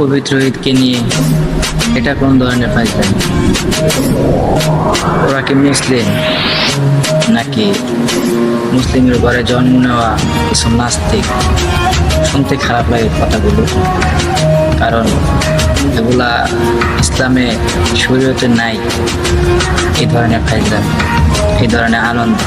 পবিত্র ঈদকে নিয়ে এটা কোন ধরনের ফাইজলামি? ওরা কি মুসলিম নাকি মুসলিমের ঘরে জন্ম নেওয়া কিছু নাস্তিক? শুনতে খারাপ লাগে কথাগুলো। কারণ এগুলা ইসলামে শরীয়তে নাই। এই ধরনের ফাইজলামি, এই ধরনের আনন্দ।